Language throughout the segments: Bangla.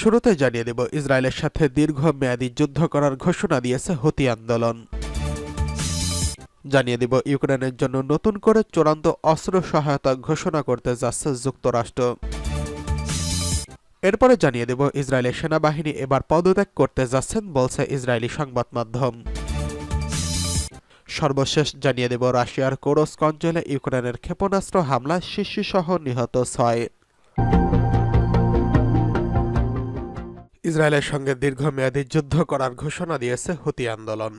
শুরুতে জানিয়ে দেব, ইসরায়েলের সাথে দীর্ঘমেয়াদী যুদ্ধ করার ঘোষণা দিয়েছে হুতি আন্দোলন। জানিয়ে দিব, ইউক্রেনের জন্য নতুন করে চূড়ান্ত অস্ত্র সহায়তা ঘোষণা করতে যাচ্ছে যুক্তরাষ্ট্র। এরপরে জানিয়ে দেব, ইসরায়েলের সেনাবাহিনী এবার পদত্যাগ করতে যাচ্ছেন, বলছে ইসরায়েলি সংবাদ মাধ্যম। সর্বশেষ জানিয়ে দেব, রাশিয়ার কোরস্ক অঞ্চলে ইউক্রেনের ক্ষেপণাস্ত্র হামলায় শিশুসহ নিহত ছয়। ইসরায়েলের সঙ্গে দীর্ঘমেয়াদী যুদ্ধ করার ঘোষণা দিয়েছে হুতি আন্দোলন।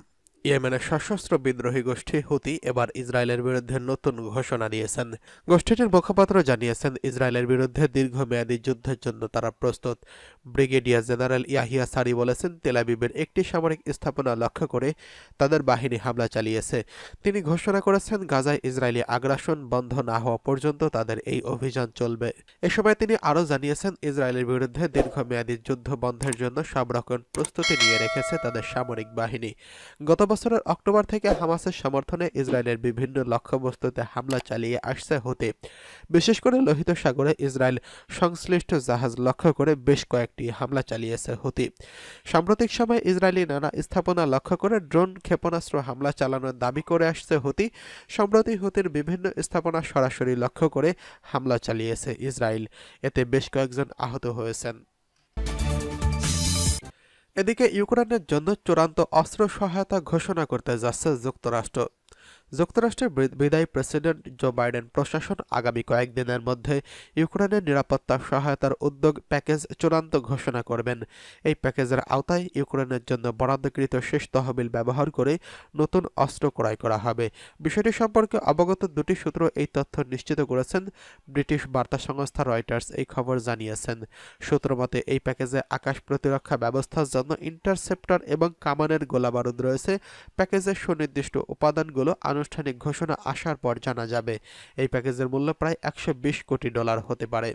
ইয়েমেনের সশস্ত্র বিদ্রোহী গোষ্ঠী হুতি এবার ইসরায়েলের বিরুদ্ধে নতুন ঘোষণা দিয়েছেন। গোষ্ঠীটির মুখপাত্র জানিয়েছেন, ইসরায়েলের বিরুদ্ধে দীর্ঘমেয়াদী যুদ্ধের জন্য তারা প্রস্তুত। ব্রিগেডিয়ার জেনারেল ইয়াহিয়া সারি বলেছেন তেলাবিবের একটি সামরিক স্থাপনা লক্ষ্য করে তাদের বাহিনী হামলা চালিয়েছে। তিনি ঘোষণা করেছেন, গাজায় ইসরায়েলি আগ্রাসন বন্ধ না হওয়া পর্যন্ত তাদের এই অভিযান চলবে। এ সময় তিনি আরও জানিয়েছেন, ইসরায়েলের বিরুদ্ধে দীর্ঘমেয়াদী যুদ্ধ বন্ধের জন্য সব রকম প্রস্তুতি নিয়ে রেখেছে তাদের সামরিক বাহিনী। গত বছরের অক্টোবর থেকে হামাসের সমর্থনে ইসরায়েলের বিভিন্ন লক্ষ্যবস্তুতে হামলা চালিয়ে আসছে হতে। বিশেষ করে লোহিত সাগরে ইসরায়েল সংশ্লিষ্ট জাহাজ লক্ষ্য করে বেশ কয়েকটি হামলা চালিয়েছে হুতি। সাম্প্রতিক সময়ে ইসরায়েলি নানা স্থাপনা লক্ষ্য করে ড্রোন ক্ষেপণাস্ত্র হামলা চালানোর দাবি করে আসছে হুতি। সম্প্রতি হতির বিভিন্ন স্থাপনা সরাসরি লক্ষ্য করে হামলা চালিয়েছে ইসরায়েল। এতে বেশ কয়েকজন আহত হয়েছেন। এদিকে ইউক্রেনের জন্য চূড়ান্ত অস্ত্র সহায়তা ঘোষণা করতে যাচ্ছে যুক্তরাষ্ট্র। যুক্তরাষ্ট্রের বিদায়ী প্রেসিডেন্ট জো বাইডেন প্রশাসন আগামী কয়েকদিনের মধ্যে ইউক্রেনের নিরাপত্তা সহায়তার উদ্যোগ প্যাকেজ চূড়ান্ত ঘোষণা করবেন। এই প্যাকেজের আওতায় ইউক্রেনের জন্য বরাদ্দকৃত শেষ তহবিল ব্যবহার করে নতুন অস্ত্র ক্রয় করা হবে। বিষয়টি সম্পর্কে অবগত দুটি সূত্র এই তথ্য নিশ্চিত করেছেন। ব্রিটিশ বার্তা সংস্থা রয়টার্স এই খবর জানিয়েছেন। সূত্রমতে এই প্যাকেজে আকাশ প্রতিরক্ষা ব্যবস্থার জন্য ইন্টারসেপ্টর এবং কামানের গোলাবারুদ রয়েছে। প্যাকেজের সুনির্দিষ্ট উপাদানগুলো আনুষ্ঠানিক ঘোষণা আসার পর জানা যাবে। এই প্যাকেজের মূল্য প্রায় একশো বিশ কোটি ডলার হতে পারে।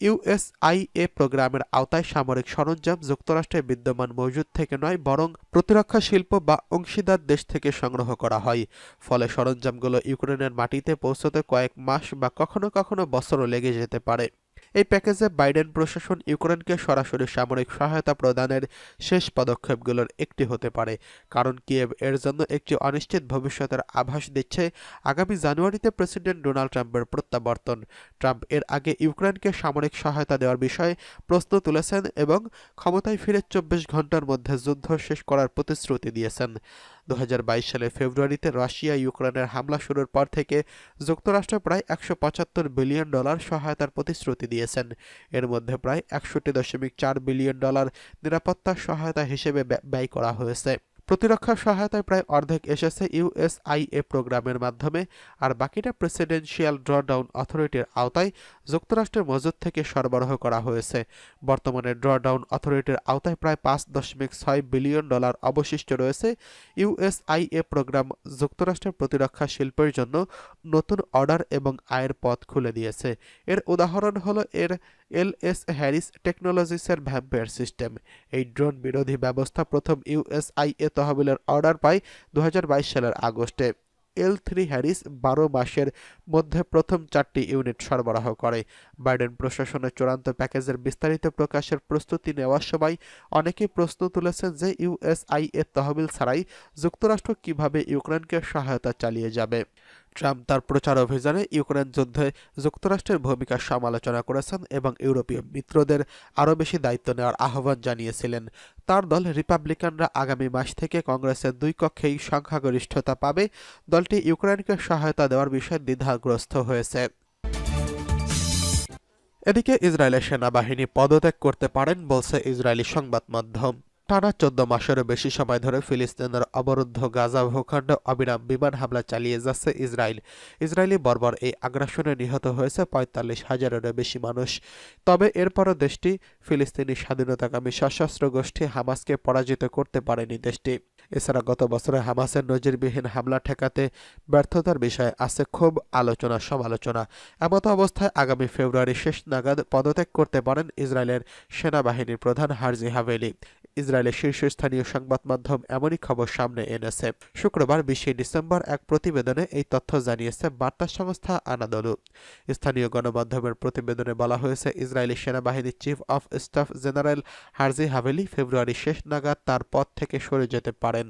ইউএসআইএ প্রোগ্রামের আওতায় সামরিক সরঞ্জাম যুক্তরাষ্ট্রে বিদ্যমান মজুদ থেকে নয়, বরং প্রতিরক্ষা শিল্প বা অংশীদার দেশ থেকে সংগ্রহ করা হয়। ফলে সরঞ্জামগুলো ইউক্রেনের মাটিতে পৌঁছতে কয়েক মাস বা কখনো কখনো বছরও লেগে যেতে পারে। এই প্যাকেজে বাইডেন প্রশাসন ইউক্রেনকে সরাসরি সামরিক সহায়তা প্রদানের শেষ পদক্ষেপগুলোর একটি হতে পারে। কারণ কিয়েভ এর জন্য একটি অনিশ্চিত ভবিষ্যতের আভাস দিচ্ছে আগামী জানুয়ারিতে প্রেসিডেন্ট ডোনাল্ড ট্রাম্পের প্রত্যাবর্তন। ট্রাম্প এর আগে ইউক্রেনকে সামরিক সহায়তা দেওয়ার বিষয়ে প্রশ্ন তুলেছেন এবং ক্ষমতায় ফিরে চব্বিশ ঘণ্টার মধ্যে যুদ্ধ শেষ করার প্রতিশ্রুতি দিয়েছেন। দু সালের ফেব্রুয়ারিতে রাশিয়া ইউক্রেনের হামলা শুরুর পর থেকে যুক্তরাষ্ট্র প্রায় একশো পঁচাত্তর বিলিয়ন ডলার সহায়তার প্রতিশ্রুতি দিয়েছেন। এর মধ্যে প্রায় একষট্টি দশমিক চার বিলিয়ন ডলার নিরাপত্তা সহায়তা হিসেবে ব্যয় করা হয়েছে। প্রতিরক্ষা সহায়তায় প্রায় অর্ধেক এসেছে ইউএসআইএ প্রোগ্রামের মাধ্যমে, আর বাকিটা প্রেসিডেন্সিয়াল ড্রডাউন অথরিটির আওতায় যুক্তরাষ্ট্রের মজুদ থেকে সরবরাহ করা হয়েছে। বর্তমানে ড্রডাউন অথরিটির আওতায় প্রায় পাঁচ দশমিক ছয় বিলিয়ন ডলার অবশিষ্ট রয়েছে। ইউএসআইএ প্রোগ্রাম যুক্তরাষ্ট্রের প্রতিরক্ষা শিল্পের জন্য নতুন অর্ডার এবং আয়ের পথ খুলে দিয়েছে। এর উদাহরণ হলো এর এল এস হ্যারিস টেকনোলজিসের ভ্যাম্পায়ার সিস্টেম। এই ড্রোন বিরোধী ব্যবস্থা প্রথম ইউএসআইএ তহবিলের অর্ডার পায় দু হাজার বাইশ সালের আগস্টে। এল থ্রি হ্যারিস বারো মাসের মধ্যে প্রথম চারটি ইউনিট সরবরাহ করে। বাইডেন প্রশাসনের চূড়ান্ত প্যাকেজের বিস্তারিত প্রকাশের প্রস্তুতি নেওয়ার সময় অনেকেই প্রশ্ন তুলেছেন যে ইউএসআই এর তহবিল ছাড়াই যুক্তরাষ্ট্র কীভাবে ইউক্রেনকে সহায়তা চালিয়ে যাবে। ট্রাম্প তার প্রচার অভিযানে ইউক্রেন যুদ্ধে যুক্তরাষ্ট্রের ভূমিকার সমালোচনা করেছেন এবং ইউরোপীয় মিত্রদের আরও বেশি দায়িত্ব নেওয়ার আহ্বান জানিয়েছিলেন। তার দল রিপাবলিকানরা আগামী মাস থেকে কংগ্রেসের দুই কক্ষেই সংখ্যাগরিষ্ঠতা পাবে। দলটি ইউক্রেনকে সহায়তা দেওয়ার বিষয়ে দ্বিধাগ্রস্ত হয়েছে। এদিকে ইসরায়েলের সেনাবাহিনী পদত্যাগ করতে পারেন বলছে ইসরায়েলি সংবাদ মাধ্যম টানা চোদ্দ মাসেরও বেশি সময় ধরে ফিলিস্তিনের অবরুদ্ধ গাজা ভূখণ্ড অবিরাম বিমান হামলা চালিয়ে যাচ্ছে ইসরায়েল। ইসরায়েলি বর্বর এই আগ্রাসনে নিহত হয়েছে পঁয়তাল্লিশ হাজারেরও বেশি মানুষ। তবে এরপরও দেশটি ফিলিস্তিনি স্বাধীনতাকামী সশস্ত্র গোষ্ঠী হামাসকে পরাজিত করতে পারেনি দেশটি। এছাড়া গত বছরে হামাসের নজিরবিহীন হামলা ঠেকাতে ব্যর্থতার বিষয়ে আছে খুব আলোচনা সমালোচনা। এমত অবস্থায় আগামী ফেব্রুয়ারি শেষ নাগাদ পদত্যাগ করতে পারেন ইসরায়েলের সেনাবাহিনীর প্রধান হারজি হাভেলি। ইসরায়েলের শীর্ষস্থানীয় সংবাদ মাধ্যম এমনই খবর সামনে এনেছে। শুক্রবার বিশে ডিসেম্বর এক প্রতিবেদনে এই তথ্য জানিয়েছে বার্তা সংস্থা আনাদলু। স্থানীয় গণমাধ্যমের প্রতিবেদনে বলা হয়েছে, ইসরায়েলি সেনাবাহিনীর chief of staff general Herzi Halevi ফেব্রুয়ারি শেষ নাগাদ তার পদ থেকে সরে যেতে পারেন।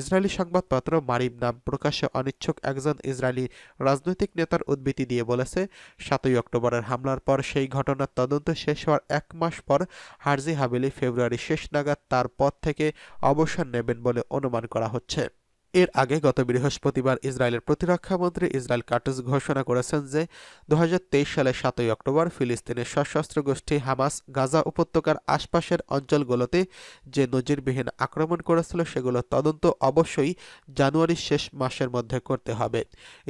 ইসরায়েলি সংবাদপত্র মারিব নাম প্রকাশে অনিচ্ছুক একজন ইসরায়েলি রাজনৈতিক নেতার উদ্ধৃতি দিয়ে বলেছে, সাতই অক্টোবরের হামলার পর সেই ঘটনার তদন্ত শেষ হওয়ার এক মাস পর হার্জি হাভেলি ফেব্রুয়ারি শেষ নাগাদ তার পদ থেকে অবসর নেবেন বলে অনুমান করা হচ্ছে। এর আগে গত বৃহস্পতিবার ইসরায়েলের প্রতিরক্ষামন্ত্রী ইসরায়েল কাটুস ঘোষণা করেছেন যে দু সালের সাতই অক্টোবর ফিলিস্তিনের সশস্ত্র গোষ্ঠী হামাস গাজা উপত্যকার আশপাশের অঞ্চলগুলোতে যে নজিরবিহীন আক্রমণ করেছিল সেগুলো তদন্ত অবশ্যই জানুয়ারির শেষ মাসের মধ্যে করতে হবে।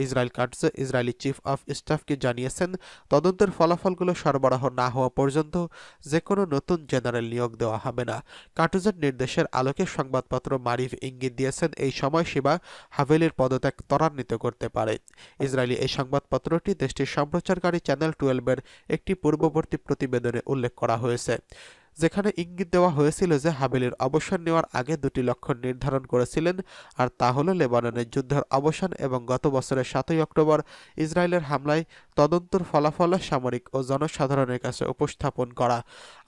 Israel Katz Israeli chief of স্টাফকে জানিয়েছেন, তদন্তের ফলাফলগুলো সরবরাহ না হওয়া পর্যন্ত যে কোনো নতুন জেনারেল নিয়োগ দেওয়া হবে না। কাটুজের নির্দেশের আলোকে সংবাদপত্র মারিফ ইঙ্গিত দিয়েছেন, এই সময়সীমা হাভেলির পদত্যাগ ত্বরান্বিত করতে পারে। ইসরায়েলি এই সংবাদপত্রটি দেশটির সম্প্রচারকারী চ্যানেল টুয়েলভের একটি পূর্ববর্তী প্রতিবেদনে উল্লেখ করা হয়েছে, যেখানে ইঙ্গিত দেওয়া হয়েছিল যে হাবিলের অবসর নেওয়ার আগে দুটি লক্ষ্য নির্ধারণ করেছিলেন, আর তা হল লেবাননের যুদ্ধের অবসান এবং গত বছরের সাতই অক্টোবর ইসরায়েলের হামলায় তদন্তর ফলাফল সামরিক ও জনসাধারণের কাছে উপস্থাপন করা।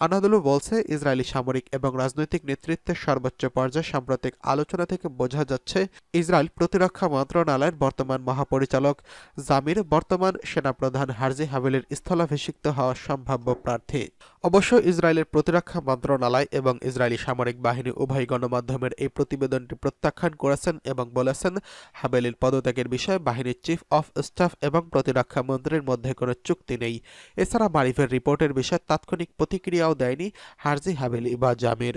আনাদুলু বলছে, ইসরায়েলি সামরিক এবং রাজনৈতিক নেতৃত্বের সর্বোচ্চ পর্যায়ে সাম্প্রতিক আলোচনা থেকে বোঝা যাচ্ছে, ইসরায়েল প্রতিরক্ষা মন্ত্রণালয়ের বর্তমান মহাপরিচালক জামির বর্তমান সেনাপ্রধান হার্জি হাবেলির স্থলাভিষিক্ত হওয়ার সম্ভাব্য প্রার্থী। অবশ্য ইসরায়েলের প্রতিরক্ষা মন্ত্রণালয় এবং ইসরায়েলি সামরিক বাহিনী উভয় গণমাধ্যমের এই প্রতিবেদনটি প্রত্যাখ্যান করেছেন এবং বলেছেন হাবেলির পদত্যাগের বিষয়ে বাহিনীর চিফ অফ স্টাফ এবং প্রতিরক্ষা মন্ত্রীর মধ্যে কোনো চুক্তি নেই। এছাড়া মারিফের রিপোর্টের বিষয়ে তাৎক্ষণিক প্রতিক্রিয়াও দেয়নি হারজি হাবেলি বা জামির।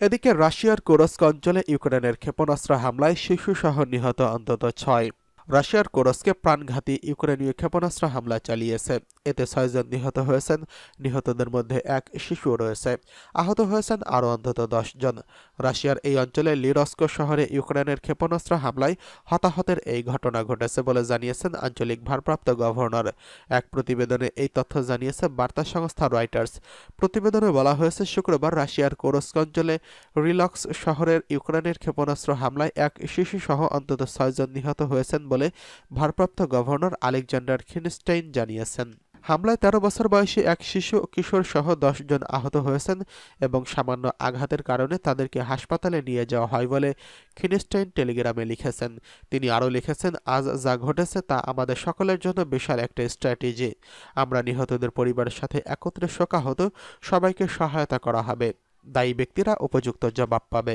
এদিকে রাশিয়ার কোরস্ক অঞ্চলে ইউক্রেনের ক্ষেপণাস্ত্র হামলায় শিশুসহ নিহত অন্তত ছয়। রাশিয়ার কোরস্কে প্রাণঘাতী ইউক্রেনীয় ক্ষেপণাস্ত্র হামলা চালিয়েছে। এতে ছয়জন নিহত হয়েছেন। নিহতদের মধ্যে এক শিশুও রয়েছে। আহত হয়েছেন আরও অন্তত জন রাশিয়ার এই অঞ্চলে লিরস্ক শহরে ইউক্রেনের ক্ষেপণাস্ত্র হামলায় হতাহতের এই ঘটনা ঘটেছে বলে জানিয়েছেন আঞ্চলিক ভারপ্রাপ্ত গভর্নর। এক প্রতিবেদনে এই তথ্য জানিয়েছে বার্তা সংস্থা রয়টার্স। প্রতিবেদনে বলা হয়েছে, শুক্রবার রাশিয়ার কোরস্ক অঞ্চলে রিলক্স শহরের ইউক্রেনের ক্ষেপণাস্ত্র হামলায় এক শিশুসহ অন্তত ছয়জন নিহত হয়েছেন বলে ভারপ্রাপ্ত গভর্নর আলেকজান্ডার খিনস্টাইন জানিয়েছেন। হামলায় তেরো বছর বয়সী এক শিশু কিশোর সহ জন আহত হয়েছেন এবং সামান্য আঘাতের কারণে তাদেরকে হাসপাতালে নিয়ে যাওয়া হয় বলে খিনিস্টাইন টেলিগ্রামে লিখেছেন। তিনি আরও লিখেছেন, আজ যা ঘটেছে তা আমাদের সকলের জন্য বিশাল একটা স্ট্র্যাটেজি। আমরা নিহতদের পরিবারের সাথে একত্রে শোকাহত, সবাইকে সহায়তা করা হবে। দায়ী ব্যক্তিরা উপযুক্ত জবাব পাবে।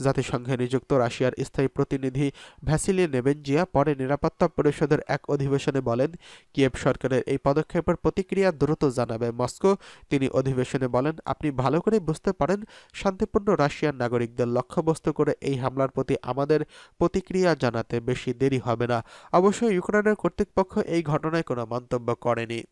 জাতিসংঘে নিযুক্ত রাশিয়ার স্থায়ী প্রতিনিধি ভ্যাসিলি নেবেনজিয়া পরে নিরাপত্তা পরিষদের এক অধিবেশনে বলেন, কিয়েভ সরকারের এই পদক্ষেপের প্রতিক্রিয়া দ্রুত জানাবে মস্কো। তিনি অধিবেশনে বলেন, আপনি ভালো করে বুঝতে পারেন, শান্তিপূর্ণ রাশিয়ার নাগরিকদের লক্ষ্যবস্তু করে এই হামলার প্রতি আমাদের প্রতিক্রিয়া জানাতে বেশি দেরি হবে না। অবশ্য ইউক্রেনের কর্তৃপক্ষ এই ঘটনায় কোনো মন্তব্য করেনি।